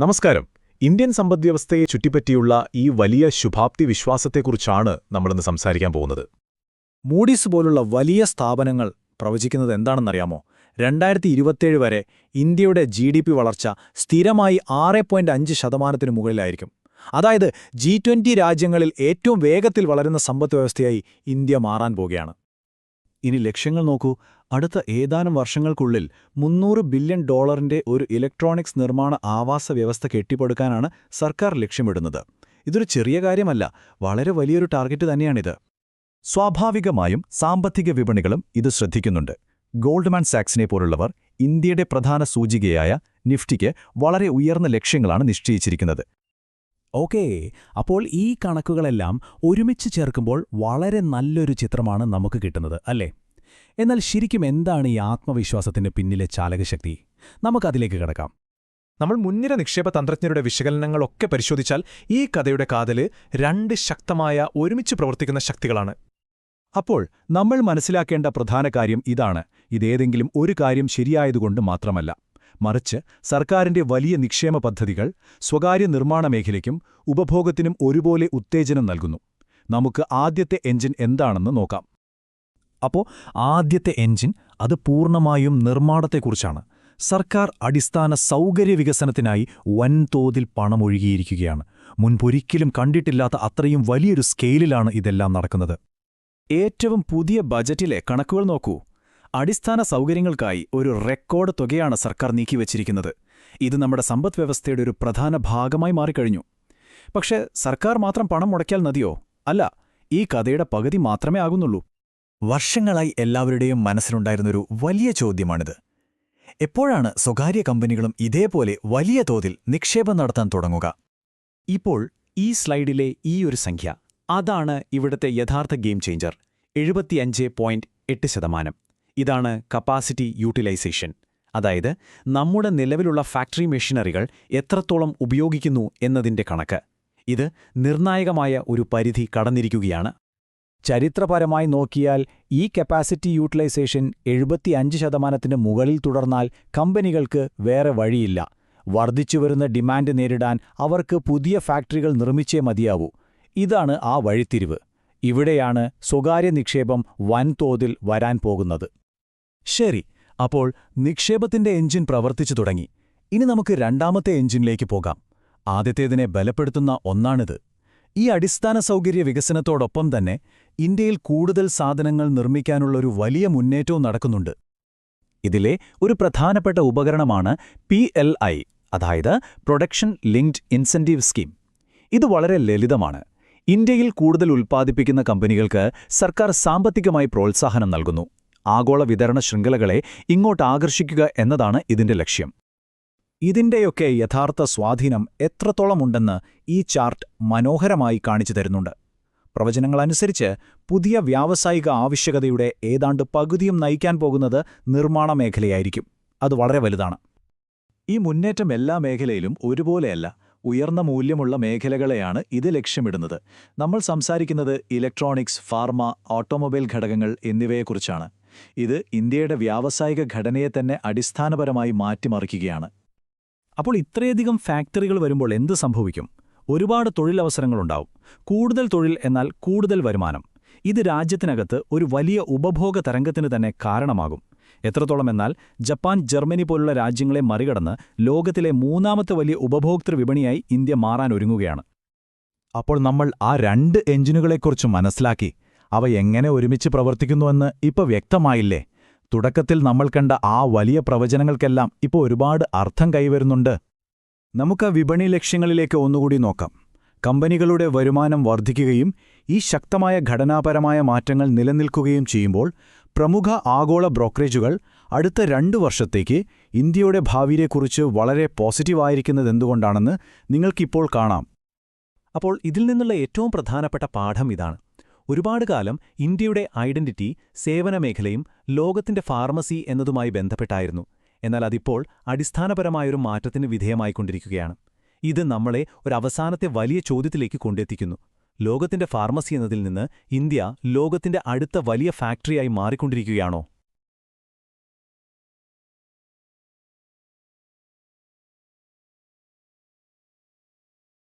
നമസ്കാരം. ഇന്ത്യൻ സമ്പദ്വ്യവസ്ഥയെ ചുറ്റിപ്പറ്റിയുള്ള ഈ വലിയ ശുഭാപ്തി വിശ്വാസത്തെക്കുറിച്ചാണ് നമ്മളിന്ന് സംസാരിക്കാൻ പോകുന്നത്. മൂഡീസ് പോലുള്ള വലിയ സ്ഥാപനങ്ങൾ പ്രവചിക്കുന്നത് എന്താണെന്നറിയാമോ? രണ്ടായിരത്തി ഇരുപത്തേഴ് വരെ ഇന്ത്യയുടെ ജി ഡി പി വളർച്ച സ്ഥിരമായി ആറ് പോയിന്റ് അഞ്ച് ശതമാനത്തിന് മുകളിലായിരിക്കും. അതായത് ജി ട്വന്റി രാജ്യങ്ങളിൽ ഏറ്റവും വേഗത്തിൽ വളരുന്ന സമ്പദ്വ്യവസ്ഥയായി ഇന്ത്യ മാറാൻ പോകുകയാണ് ഇനി ലക്ഷ്യങ്ങൾ നോക്കൂ. അടുത്ത ഏതാനും വർഷങ്ങൾക്കുള്ളിൽ മുന്നൂറ് ബില്യൺ ഡോളറിന്റെ ഒരു ഇലക്ട്രോണിക്സ് നിർമ്മാണ ആവാസ വ്യവസ്ഥ കെട്ടിപ്പടുക്കാനാണ് സർക്കാർ ലക്ഷ്യമിടുന്നത്. ഇതൊരു ചെറിയ കാര്യമല്ല വളരെ വലിയൊരു ടാർഗറ്റ് തന്നെയാണിത്. സ്വാഭാവികമായും സാമ്പത്തിക വിപണികളും ഇത് ശ്രദ്ധിക്കുന്നുണ്ട്. ഗോൾഡ്മാൻ സാക്സിനെ പോലുള്ളവർ ഇന്ത്യയുടെ പ്രധാന സൂചികയായ നിഫ്റ്റിക്ക് വളരെ ഉയർന്ന ലക്ഷ്യങ്ങളാണ് നിശ്ചയിച്ചിരിക്കുന്നത്. ഓക്കേ അപ്പോൾ ഈ കണക്കുകളെല്ലാം ഒരുമിച്ച് ചേർക്കുമ്പോൾ വളരെ നല്ലൊരു ചിത്രമാണ് നമുക്ക് കിട്ടുന്നത് അല്ലേ? എന്നാൽ ശരിക്കും എന്താണ് ഈ ആത്മവിശ്വാസത്തിന് പിന്നിലെ ചാലകശക്തി? നമുക്കതിലേക്ക് കിടക്കാം. നമ്മൾ മുൻനിര നിക്ഷേപ തന്ത്രജ്ഞരുടെ വിശകലനങ്ങളൊക്കെ പരിശോധിച്ചാൽ ഈ കഥയുടെ കാതൽ രണ്ട് ശക്തമായ ഒരുമിച്ച് പ്രവർത്തിക്കുന്ന ശക്തികളാണ്. അപ്പോൾ നമ്മൾ മനസ്സിലാക്കേണ്ട പ്രധാന കാര്യം ഇതാണ്. ഇതേതെങ്കിലും ഒരു കാര്യം ശരിയായതുകൊണ്ട് മാത്രമല്ല. മറിച്ച് സർക്കാരിന്റെ വലിയ നിക്ഷേമ പദ്ധതികൾ സ്വകാര്യ നിർമ്മാണ മേഖലയ്ക്കും ഉപഭോഗത്തിനും ഒരുപോലെ ഉത്തേജനം നൽകുന്നു. നമുക്ക് ആദ്യത്തെ എഞ്ചിൻ എന്താണെന്ന് നോക്കാം. അപ്പോൾ ആദ്യത്തെ എഞ്ചിൻ അത് പൂർണമായും നിർമ്മാണത്തെക്കുറിച്ചാണ്. സർക്കാർ അടിസ്ഥാന സൗകര്യ വികസനത്തിനായി വൻതോതിൽ പണമൊഴുകിയിരിക്കുകയാണ്. മുൻപൊരിക്കലും കണ്ടിട്ടില്ലാത്ത അത്രയും വലിയൊരു സ്കെയിലിലാണ് ഇതെല്ലാം നടക്കുന്നത്. ഏറ്റവും പുതിയ ബജറ്റിലെ കണക്കുകൾ നോക്കൂ. അടിസ്ഥാന സൗകര്യങ്ങൾക്കായി ഒരു റെക്കോർഡ് തുകയാണ് സർക്കാർ നീക്കിവച്ചിരിക്കുന്നത്. ഇത് നമ്മുടെ സമ്പദ് വ്യവസ്ഥയുടെ ഒരു പ്രധാന ഭാഗമായി മാറിക്കഴിഞ്ഞു. പക്ഷേ സർക്കാർ മാത്രം പണം മുടക്കിയാൽ മതിയോ? അല്ല ഈ കഥയുടെ പകുതി മാത്രമേ ആകുന്നുള്ളൂ. വർഷങ്ങളായി എല്ലാവരുടെയും മനസ്സിലുണ്ടായിരുന്നൊരു വലിയ ചോദ്യമാണിത്. എപ്പോഴാണ് സ്വകാര്യ കമ്പനികളും ഇതേപോലെ വലിയ തോതിൽ നിക്ഷേപം നടത്താൻ തുടങ്ങുക? ഇപ്പോൾ ഈ സ്ലൈഡിലെ ഈ ഒരു സംഖ്യ അതാണ് ഇവിടുത്തെ യഥാർത്ഥ ഗെയിം ചേഞ്ചർ എഴുപത്തിയഞ്ച് പോയിന്റ് എട്ട് ശതമാനം. ഇതാണ് കപ്പാസിറ്റി യൂട്ടിലൈസേഷൻ അതായത് നമ്മുടെ നിലവിലുള്ള ഫാക്ടറി മെഷീനറികൾ എത്രത്തോളം ഉപയോഗിക്കുന്നു എന്നതിന്റെ കണക്ക്. ഇത് നിർണായകമായ ഒരു പരിധി കടന്നിരിക്കുകയാണ്. ചരിത്രപരമായി നോക്കിയാൽ ഈ കപ്പാസിറ്റി യൂട്ടിലൈസേഷൻ എഴുപത്തിയഞ്ച് ശതമാനത്തിന് മുകളിൽ തുടർന്നാൽ കമ്പനികൾക്ക് വേറെ വഴിയില്ല. വർദ്ധിച്ചുവരുന്ന ഡിമാൻഡ് നേരിടാൻ അവർക്ക് പുതിയ ഫാക്ടറികൾ നിർമ്മിച്ചേ മതിയാവൂ. ഇതാണ് ആ വഴിത്തിരിവ്. ഇവിടെയാണ് സ്വകാര്യ നിക്ഷേപം വൻതോതിൽ വരാൻ പോകുന്നത്. ശരി അപ്പോൾ നിക്ഷേപത്തിന്റെ എഞ്ചിൻ പ്രവർത്തിച്ചു തുടങ്ങി. ഇനി നമുക്ക് രണ്ടാമത്തെ എഞ്ചിനിലേക്ക് പോകാം. ആദ്യത്തേതിനെ ബലപ്പെടുത്തുന്ന ഒന്നാണിത്. ഈ അടിസ്ഥാന സൗകര്യ വികസനത്തോടൊപ്പം തന്നെ ഇന്ത്യയിൽ കൂടുതൽ സാധനങ്ങൾ നിർമ്മിക്കാനുള്ള ഒരു വലിയ മുന്നേറ്റവും നടക്കുന്നുണ്ട്. ഇതിലെ ഒരു പ്രധാനപ്പെട്ട ഉപകരണമാണ് പി അതായത് പ്രൊഡക്ഷൻ ലിങ്ക്ഡ് ഇൻസെന്റീവ് സ്കീം ഇത് വളരെ ലളിതമാണ്. ഇന്ത്യയിൽ കൂടുതൽ ഉൽപ്പാദിപ്പിക്കുന്ന കമ്പനികൾക്ക് സർക്കാർ സാമ്പത്തികമായി പ്രോത്സാഹനം നൽകുന്നു. ആഗോള വിതരണ ശൃംഖലകളെ ഇങ്ങോട്ട് ആകർഷിക്കുക എന്നതാണ് ഇതിന്റെ ലക്ഷ്യം. ഇതിന്റെയൊക്കെ യഥാർത്ഥ സ്വാധീനം എത്രത്തോളമുണ്ടെന്ന് ഈ ചാർട്ട് മനോഹരമായി കാണിച്ചു തരുന്നുണ്ട്. പ്രവചനങ്ങളനുസരിച്ച് പുതിയ വ്യാവസായിക ആവശ്യകതയുടെ ഏതാണ്ട് പകുതിയും നയിക്കാൻ പോകുന്നത് നിർമ്മാണ മേഖലയായിരിക്കും. അത് വളരെ വലുതാണ്. ഈ മുന്നേറ്റം എല്ലാ മേഖലയിലും ഒരുപോലെയല്ല. ഉയർന്ന മൂല്യമുള്ള മേഖലകളെയാണ് ഇത് ലക്ഷ്യമിടുന്നത്. നമ്മൾ സംസാരിക്കുന്നത് ഇലക്ട്രോണിക്സ് ഫാർമ ഓട്ടോമൊബൈൽ ഘടകങ്ങൾ എന്നിവയെക്കുറിച്ചാണ്. ഇത് ഇന്ത്യയുടെ വ്യാവസായിക ഘടനയെ തന്നെ അടിസ്ഥാനപരമായി മാറ്റിമറിക്കുകയാണ്. അപ്പോൾ ഇത്രയധികം ഫാക്ടറികൾ വരുമ്പോൾ എന്ത് സംഭവിക്കും? ഒരുപാട് തൊഴിലവസരങ്ങളുണ്ടാവും. കൂടുതൽ തൊഴിൽ എന്നാൽ കൂടുതൽ വരുമാനം. ഇത് രാജ്യത്തിനകത്ത് ഒരു വലിയ ഉപഭോഗ തരംഗത്തിന് തന്നെ കാരണമാകും. എത്രത്തോളം എന്നാൽ ജപ്പാൻ ജർമ്മനി പോലുള്ള രാജ്യങ്ങളെ മറികടന്ന് ലോകത്തിലെ മൂന്നാമത്തെ വലിയ ഉപഭോക്തൃ വിപണിയായി ഇന്ത്യ മാറാൻ ഒരുങ്ങുകയാണ്. അപ്പോൾ നമ്മൾ ആ രണ്ട് എഞ്ചിനുകളെക്കുറിച്ച് മനസ്സിലാക്കി അവ എങ്ങനെ ഒരുമിച്ച് പ്രവർത്തിക്കുന്നുവെന്ന് ഇപ്പൊ വ്യക്തമായില്ലേ? തുടക്കത്തിൽ നമ്മൾ കണ്ട ആ വലിയ പ്രവചനങ്ങൾക്കെല്ലാം ഇപ്പോൾ ഒരുപാട് അർത്ഥം കൈവരുന്നുണ്ട്. നമുക്ക് വിപണി ലക്ഷ്യങ്ങളിലേക്ക് ഒന്നുകൂടി നോക്കാം. കമ്പനികളുടെ വരുമാനം വർദ്ധിക്കുകയും ഈ ശക്തമായ ഘടനാപരമായ മാറ്റങ്ങൾ നിലനിൽക്കുകയും ചെയ്യുമ്പോൾ പ്രമുഖ ആഗോള ബ്രോക്കറേജുകൾ അടുത്ത രണ്ടു വർഷത്തേക്ക് ഇന്ത്യയുടെ ഭാവിയെക്കുറിച്ച് വളരെ പോസിറ്റീവായിരിക്കുന്നതെന്തുകൊണ്ടാണെന്ന് നിങ്ങൾക്കിപ്പോൾ കാണാം. അപ്പോൾ ഇതിൽ നിന്നുള്ള ഏറ്റവും പ്രധാനപ്പെട്ട പാഠം ഇതാണ്. ഒരുപാട് കാലം ഇന്ത്യയുടെ ഐഡന്റിറ്റി സേവനമേഖലയും ലോകത്തിന്റെ ഫാർമസി എന്നതുമായി ബന്ധപ്പെട്ടായിരുന്നു. എന്നാൽ അതിപ്പോൾ അടിസ്ഥാനപരമായൊരു മാറ്റത്തിന് വിധേയമായിക്കൊണ്ടിരിക്കുകയാണ്. ഇത് നമ്മളെ ഒരു അവസാനത്തെ വലിയ ചോദ്യത്തിലേക്ക് കൊണ്ടെത്തിക്കുന്നു. ലോകത്തിന്റെ ഫാർമസി എന്നതിൽ നിന്ന് ഇന്ത്യ ലോകത്തിന്റെ അടുത്ത വലിയ ഫാക്ടറിയായി മാറിക്കൊണ്ടിരിക്കുകയാണോ?